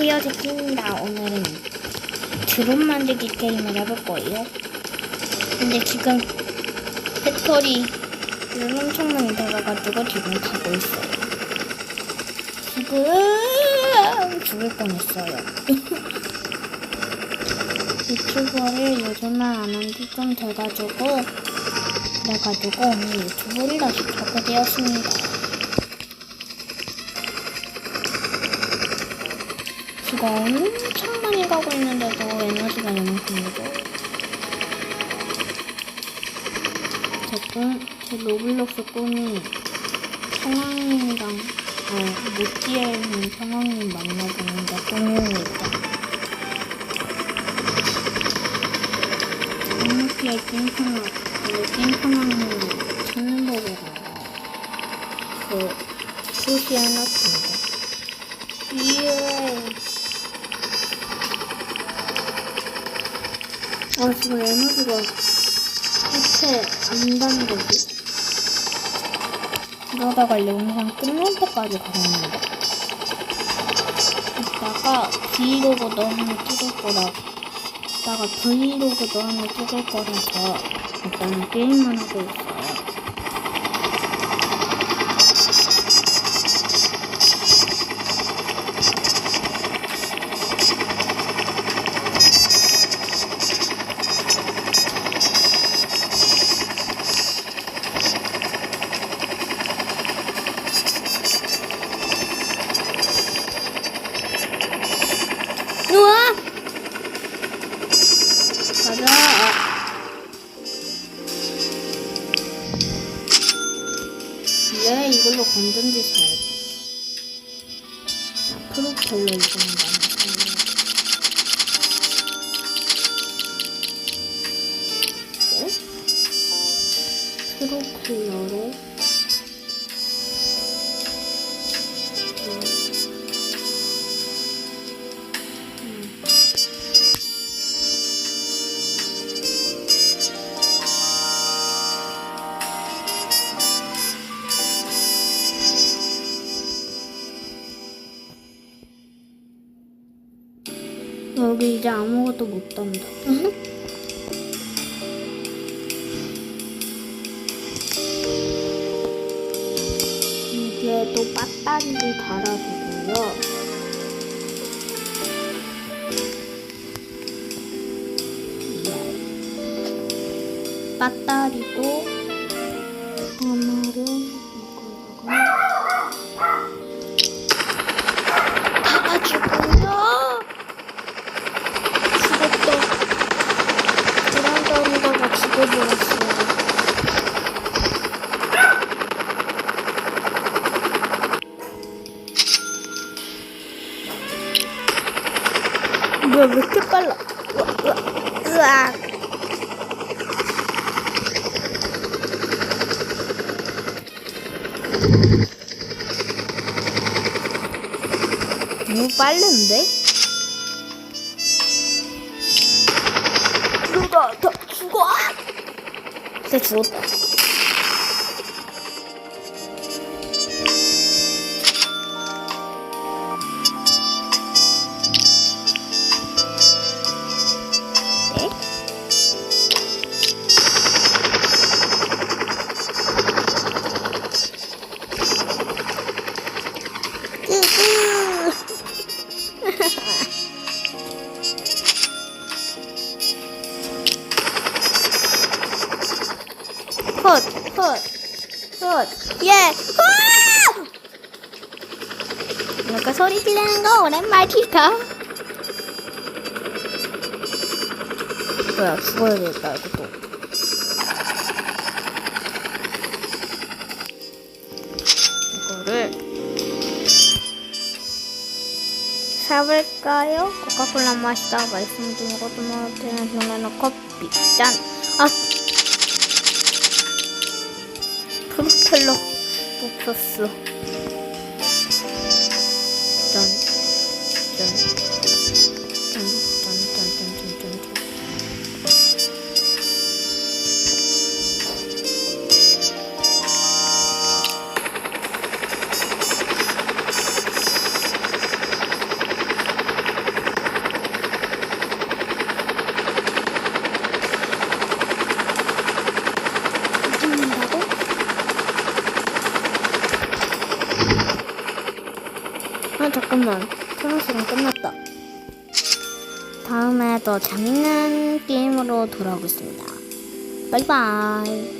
안녕하세요 제키입니다. 오늘은 드론 만들기 게임을 해볼 거예요. 근데 지금 배터리를 엄청 많이 들어가지고 지금 가고 있어요. 지금 죽을 뻔했어요. 유튜버를 요즘은 안한지 좀 돼가지고 그래가지고 오늘 유튜브를 다시 하게 되었습니다 지금 엄청 많이 가고 있는데도 에너지가 이만큼이고 제, 꿈, 제 로블록스 꿈이 성황님이랑 어, 모찌에 있는 성황님 만나보는 게 꿈입니다. 모찌에 있는 성황 찐 성황님을 찾는 법을 그 표시해놨습니다 예. 아, 지금 에너지가 대체 안 가는 거지? 이러다가 영상 끝날 때까지 가겠는데? 이따가 브이로그도 하나 찍을 거라, 이따가 브이로그도 하나 찍을 거라서 일단은 게임만 하고 있어 건전지 사야지. 아, 프로펠러 이거는 여기 이제 아무것도 못 던져. 이게 또 배터리를 달아주고요. 네. 배터리도 하나를 죽어버렸어. 뭐야, 왜 이렇게 빨라? 으악. 너무 빠른데? Let's. 헛, 헛, 헛, 예, 후! 뭔가 소리 지르는 거 오랜만이다. 뭐야, 죽어야 되겠다, 이것도. 이거를 사볼까요? 코카콜라 마시다 말씀드린 것도 못하는 병에는 커피 짠. 아, 프로펠러 뽑혔어. 아 잠깐만. 토너스랑 끝났다. 다음에 더 재밌는 게임으로 돌아오겠습니다. 바이바이